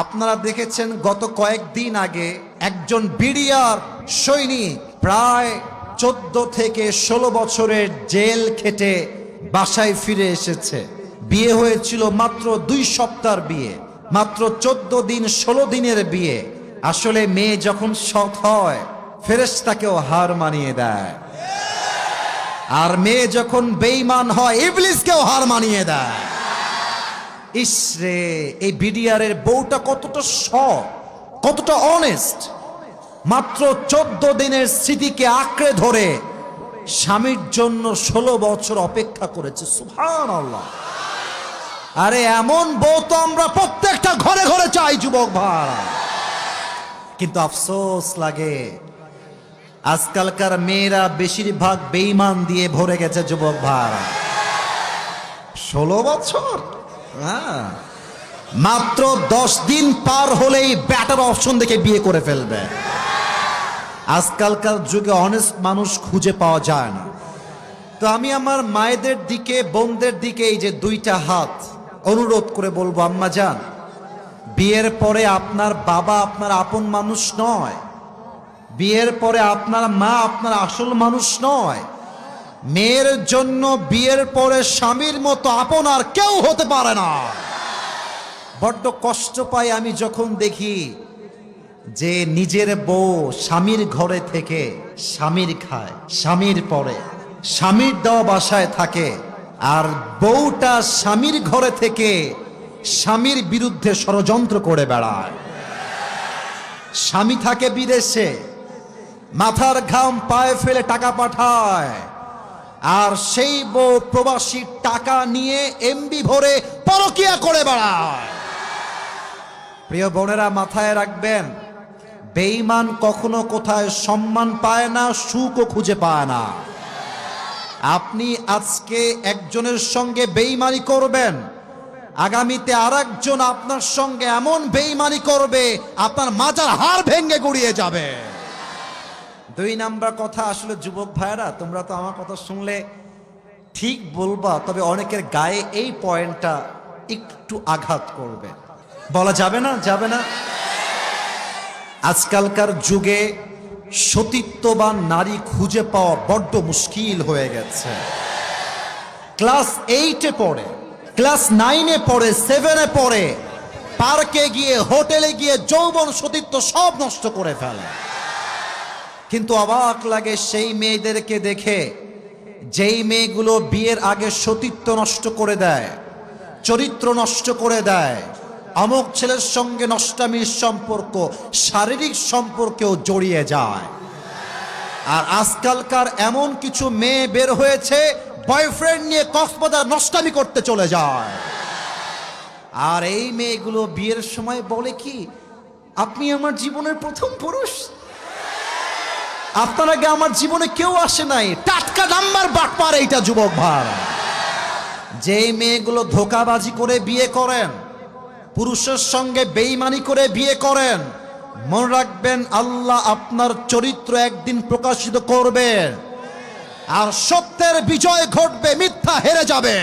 আপনারা দেখেছেন গত কয়েকদিন আগে একজন বিডিআর সৈনিক প্রায় চোদ্দ থেকে ষোলো বছরের জেল খেটে বাসায় ফিরে এসেছে। বিয়ে হয়েছিল মাত্র দুই সপ্তাহ বিয়ে, মাত্র চোদ্দ দিন, ষোলো দিনের বিয়ে। আসলে মেয়ে যখন সৎ হয়, ফেরেশতাকেও হার মানিয়ে দেয়। আর মেয়ে যখন বেইমান হয়, ইবলিসকেও হার মানিয়ে দেয়। ইসরে, এই বিডিআরের বউটা কতটা সৎ, কতটা অনেস্ট মাত্র চোদ্দ দিনের স্মৃতিকে আঁকড়ে ধরে স্বামীর জন্য ষোলো বছর অপেক্ষা করেছে। সুহান আল্লাহ আরে, এমন বউ তো আমরা প্রত্যেকটা ঘরে ঘরে চাই, যুবক ভাড়া কিন্তু আফসোস লাগে, আজকালকার মেয়েরা বেশিরভাগ বেইমান দিয়ে ভরে গেছে, যুবক ভাড়া ষোলো বছর? মাত্র দশ দিন পার হলেই ব্যাটার অপশন দেখে বিয়ে করে ফেলবে। আজকালকার যুগে অনেস্ট মানুষ খুঁজে পাওয়া যায় না। তো আমি আমার মায়েদের দিকে, বোনদের দিকে এই যে দুইটা হাত অনুরোধ করে বলব, আম্মা যান, বিয়ের পরে আপনার বাবা আপনার আপন মানুষ নয়। বিয়ের পরে আপনার মা আপনার আসল মানুষ নয়। মেয়ের জন্য বিয়ের পরে স্বামীর মতো আপন আর কেউ হতে পারে না। বড্ড কষ্ট পাই আমি যখন দেখি যে নিজের বউ স্বামীর ঘরে থেকে স্বামীর খায়, স্বামীর পরে। স্বামীর দেওয়া বাসায় থাকে আর বউটা স্বামীর ঘরে থেকে স্বামীর বিরুদ্ধে ষড়যন্ত্র করে বেড়ায়। স্বামী থাকে বিদেশে, মাথার ঘাম পায়ে ফেলে টাকা পাঠায়। আর সেই বউ প্রবাসী টাকা নিয়ে এমবি ভরে পরকিয়া করে বেড়ায়। প্রিয় বোনেরা মাথায় রাখবেন, বেঈমান কখনো কোথায় সম্মান পায় না, সুখও খুঁজে পায় না। আপনি আজকে একজনের সঙ্গে বেঈমানি করবেন, আগামীতে আরেকজন আপনার সঙ্গে এমন বেঈমানি করবে, আপনার মাজার হাড় ভেঙে গুড়িয়ে যাবে। দুই নাম্বার কথা আসলে যুবক ভাইরা তোমরা তো আমার কথা শুনলে ঠিক বলবা, তবে অনেকের গায়ে এই পয়েন্টটা একটু আঘাত করবে। বলা যাবে না? যাবে না? আজকালকার যুগে সতীত্ববান নারী খুঁজে পাওয়া বড্ড মুশকিল হয়ে গেছে। ক্লাস এইটে পড়ে, ক্লাস নাইনে পড়ে সেভেনে পড়ে, পার্কে গিয়ে, হোটেলে গিয়ে যৌবন সতীত্ব সব নষ্ট করে ফেলে। কিন্তু অবাক লাগে সেই মেয়েদেরকে দেখে। যেই মেয়েগুলো বিয়ের আগে সতীত্ব নষ্ট করে দেয়, চরিত্র নষ্ট করে দেয়, অমুক ছেলের সঙ্গে নষ্টামির সম্পর্ক, শারীরিক সম্পর্কেও জড়িয়ে যায়। আর আজকালকার এমন কিছু মেয়ে বের হয়েছে বয়ফ্রেন্ড নিয়ে কক্সবাজার নষ্টামি করতে চলে যায়। আর এই মেয়েগুলো বিয়ের সময় বলে কি, আপনি আমার জীবনের প্রথম পুরুষ? আপনার আগে আমার জীবনে কেউ আসে নাই। টাটকা নাম্বার বাটপার এইটা যুবক ভাই। যেই মেয়েগুলো ধোকাবাজি করে বিয়ে করেন, পুরুষের সঙ্গে বেইমানি করে বিয়ে করেন, মনে রাখবেন আল্লাহ আপনার চরিত্র একদিন প্রকাশিত করবেন আর সত্যের বিজয় ঘটবে, মিথ্যা হেরে যাবে।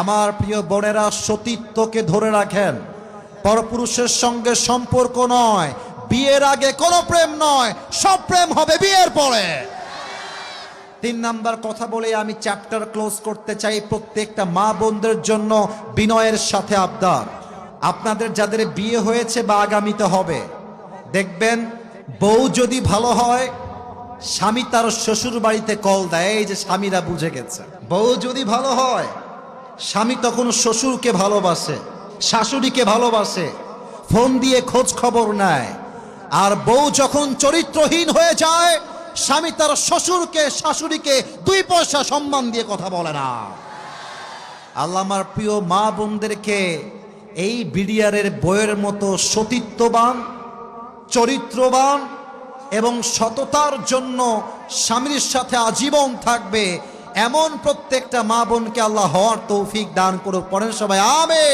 আমার প্রিয় বোনেরা, সতীত্বকে ধরে রাখেন। পরপুরুষের সঙ্গে সম্পর্ক নয় বিয়ের আগে কোনো প্রেম নয়, সব প্রেম হবে বিয়ের পরে। তিন নাম্বার কথা বলে আমি চ্যাপ্টার ক্লোজ করতে চাই প্রত্যেকটা মা বোনদের জন্য বিনয়ের সাথে আবদার। আপনাদের যাদের বিয়ে হয়েছে বা আগামীতে হবে, দেখবেন বউ যদি ভালো হয়, স্বামী তার শ্বশুর বাড়িতে কল দেয়, এই যে স্বামীরা বুঝে গেছে। বউ যদি ভালো হয়, স্বামী তখন শ্বশুরকে ভালোবাসে, শাশুড়িকে ভালোবাসে, ফোন দিয়ে খোঁজ খবর নেয়। আর বউ যখন চরিত্রহীন হয়ে যায়, স্বামী তার শ্বশুরকে, শাশুড়িকে দুই পয়সা সম্মান দিয়ে কথা বলে না। আল্লাহ আমার প্রিয় মা বোনদেরকে, এই বিডিআরের বইয়ের মতো সতীত্ববান, চরিত্রবান এবং সততার জন্য স্বামীর সাথে আজীবন থাকবে এমন প্রত্যেকটা মা বোনকে আল্লাহ হওয়ার তৌফিক দান করুক। পড়েন সবাই আবে